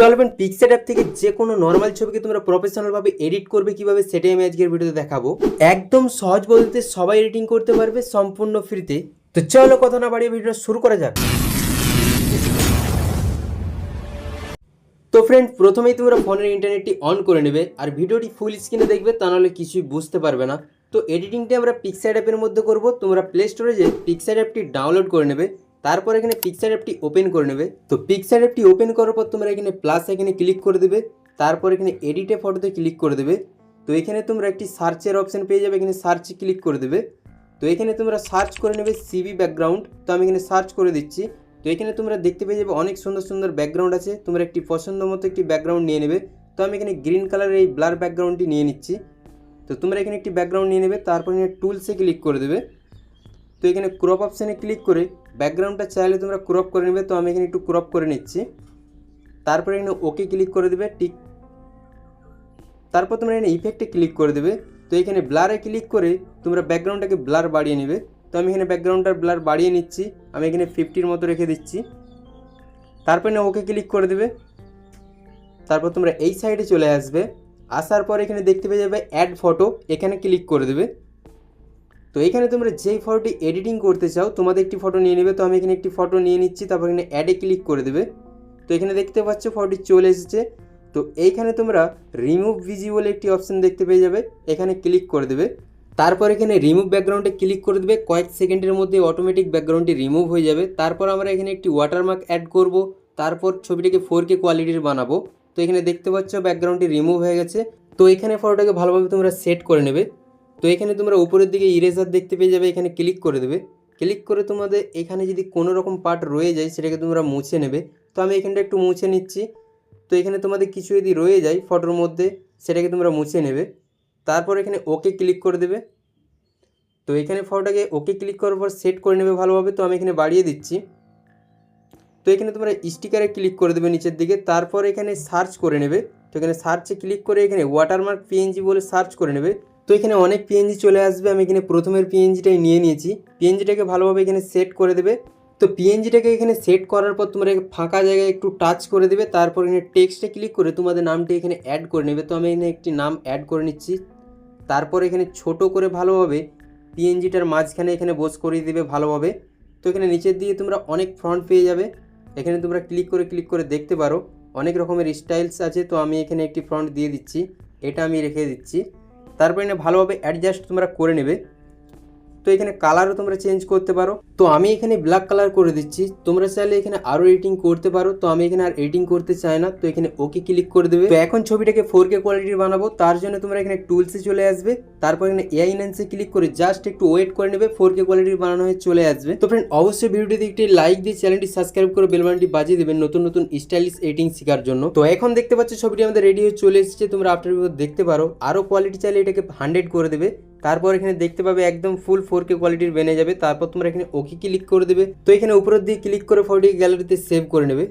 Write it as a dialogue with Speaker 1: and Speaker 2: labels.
Speaker 1: চলবেন pixel app থেকে যে কোনো নর্মাল ছবিকে তোমরা প্রফেশনাল ভাবে এডিট করবে কীভাবে, সেটাই আমি আজকের ভিডিওতে দেখাবো। একদম সহজ বলতে সবাই এডিটিং করতে পারবে সম্পূর্ণ ফ্রিতে তো চলো কথা না বাড়িয়ে ভিডিও শুরু করা যাক। তো ফ্রেন্ড প্রথমেই তোমরা ফোনের ইন্টারনেটটি অন করে নেবে আর ভিডিওটি ফুল স্ক্রিনে দেখবে, তা নাহলে কিছুই বুঝতে পারবে না। তো এডিটিংটি আমরা পিক্সার অ্যাপের মধ্যে করব, তোমরা প্লে স্টোরে যে অ্যাপটি ডাউনলোড করে নেবে। তারপর এখানে পিকচার অ্যাপটি ওপেন করে নেবে। তো পিক্সার অ্যাপটি ওপেন করার পর তোমরা এখানে প্লাস এখানে ক্লিক করে দেবে। তারপর এখানে এডিটে ফটোতে ক্লিক করে দেবে। তো এখানে তোমরা একটি সার্চের অপশন পেয়ে যাবে, এখানে সার্চে ক্লিক করে দেবে। তো এখানে তোমরা সার্চ করে নেবে সিবি ব্যাকগ্রাউন্ড তো আমি এখানে সার্চ করে দিচ্ছি। তো এখানে তোমরা দেখতে পেয়ে যাবে অনেক সুন্দর সুন্দর ব্যাকগ্রাউন্ড আছে। তোমরা একটি পছন্দ মতো একটি ব্যাকগ্রাউন্ড নিয়ে নেবে। তো আমি এখানে গ্রিন কালারের এই ব্লার ব্যাকগ্রাউন্ডটি নিয়ে নিচ্ছি। তো তোমরা এখানে একটি ব্যাকগ্রাউন্ড নিয়ে নেবে। তারপর এখানে টুলসে ক্লিক করে দেবে। তো এখানে ক্রপ অপশানে ক্লিক করে ব্যাকগ্রাউন্ডটা চাইলে তোমরা ক্রপ করে নেবে, তো আমি এখানে একটু ক্রপ করে নিচ্ছি। তারপরে এখানে ওকে ক্লিক করে দেবে টিক তারপর তোমরা এখানে ইফেক্টে ক্লিক করে দেবে। তো এখানে ব্লারে ক্লিক করে তোমরা ব্যাকগ্রাউন্ডটাকে ব্লার বাড়িয়ে নেবে। তো আমি এখানে ব্যাকগ্রাউন্ডটার ব্লার বাড়িয়ে নিচ্ছি, আমি এখানে ফিফটির মতো রেখে দিচ্ছি। তারপর না ওকে ক্লিক করে দেবে। তারপর তোমরা এই সাইডে চলে আসবে। আসার পর এখানে দেখতে পেয়ে যাবে অ্যাড ফটো এখানে ক্লিক করে দেবে। তো এখানে তোমরা যেই ফটোটি এডিটিং করতে চাও, তোমাদের একটি ফটো নিয়ে নেবে। তো আমি এখানে একটি ফটো নিয়ে নিচ্ছি, তারপর এখানে অ্যাডে ক্লিক করে দেবে। তো এখানে দেখতে পাচ্ছ ফটোটি চলে এসেছে। তো এইখানে তোমরা রিমুভ ভিজিবল একটি অপশন দেখতে পেয়ে যাবে। এখানে ক্লিক করে দেবে। তারপর এখানে রিমুভ ব্যাকগ্রাউন্ডে ক্লিক করে দেবে। কয়েক সেকেন্ডের মধ্যে অটোমেটিক ব্যাকগ্রাউন্ডটি রিমুভ হয়ে যাবে। তারপর আমরা এখানে একটি ওয়াটারমার্ক অ্যাড করব। তারপর ছবিটাকে ফোর কে কোয়ালিটির বানাবো। তো এখানে দেখতে পাচ্ছ ব্যাকগ্রাউন্ডটি রিমুভ হয়ে গেছে। তো এখানে ফটোটাকে ভালোভাবে তোমরা সেট করে নেবে। তো এখানে তোমরা উপরের দিকে ইরেজার দেখতে পেয়ে যাবে, এখানে ক্লিক করে দেবে। ক্লিক করে তোমাদের এখানে যদি কোনো রকম পার্ট রয়ে যায়, সেটাকে তোমরা মুছে নেবে। তো আমি এখানটা একটু মুছে নিচ্ছি। তো এখানে তোমাদের কিছু যদি রয়ে যায় ফটোর মধ্যে, সেটাকে তোমরা মুছে নেবে। তারপর এখানে ওকে ক্লিক করে দেবে। তো এখানে ফটোটাকে ওকে ক্লিক করার পর সেট করে নেবে ভালোভাবে। তো আমি এখানে বাড়িয়ে দিচ্ছি। তো এখানে তোমরা স্টিকারে ক্লিক করে দেবে নিচের দিকে। তারপর এখানে সার্চ করে নেবে। তো এখানে সার্চে ক্লিক করে এখানে ওয়াটারমার্ক পিএনজি বলে সার্চ করে নেবে। তো এখানে অনেক পিএনজি চলে আসবে, আমি এখানে প্রথমের পিএনজিটাই নিয়ে নিয়েছি। পিএনজিটাকে ভালোভাবে এখানে সেট করে দেবে। তো পিএনজিটাকে এখানে সেট করার পর তোমরা ফাঁকা জায়গায় একটু টাচ করে দেবে, তারপর এখানে টেক্সটে ক্লিক করে তোমাদের নামটি এখানে অ্যাড করে নেবে। তো আমি এখানে একটি নাম অ্যাড করে নিচ্ছি। তারপর এখানে ছোট করে ভালোভাবে পিএনজিটার মাঝখানে এখানে বোস করিয়ে দেবে ভালোভাবে। তো এখানে নিচের দিকে তোমরা অনেক ফ্রন্ট পেয়ে যাবে। এখানে তোমরা ক্লিক করে ক্লিক করে দেখতে পারো। অনেক রকমের স্টাইলস আছে, তো আমি এখানে একটি ফ্রন্ট দিয়ে দিচ্ছি। এটা আমি রেখে দিচ্ছি। তারপর ভালোভাবে অ্যাডজাস্ট তোমরা করে নেবে। তো এখানে কালারও তোমরা চেঞ্জ করতে পারো। তো আমি এখানে ব্ল্যাক কালার করে দিচ্ছি। তোমরা চাইলে এখানে আরও এডিটিং করতে পারো। তো আমি এখানে আর এডিটিং করতে চাই না। তো এখানে ওকে ক্লিক করে দেবে। তো এখন ছবিটাকে ফোর কে কোয়ালিটির বানাবো। তার জন্য তোমরা এখানে টুলসে চলে আসবে। তারপর এখানে এআই নাইন্সে ক্লিক করে জাস্ট একটু ওয়েট করে নেবে। ফোর কে কোয়ালিটির বানানো হয়ে চলে আসবে। তো ফ্রেন্ড অবশ্যই ভিডিওটিতে একটি লাইক দিয়ে চ্যানেলটি সাবস্ক্রাইব করে বেলবানটি বাজিয়ে দেবেন নতুন নতুন স্টাইলিশ এডিটিং শেখার জন্য। তো এখন দেখতে পাচ্ছ ছবিটি আমাদের রেডি হয়ে চলে এসেছে। তোমরা আফটার দেখতে পারো। আরও কোয়ালিটি চাইলে এটাকে হান্ড্রেড করে দেবে। তারপর এখানে দেখতে পাবে একদম ফুল ফোর কে কোয়ালিটির বেনে যাবে। তারপর তোমরা এখানে ওকে ক্লিক করে দেবে। তো এখানে উপরের দিকে ক্লিক করে ফটোটিকে গ্যালারিতে সেভ করে নেবে।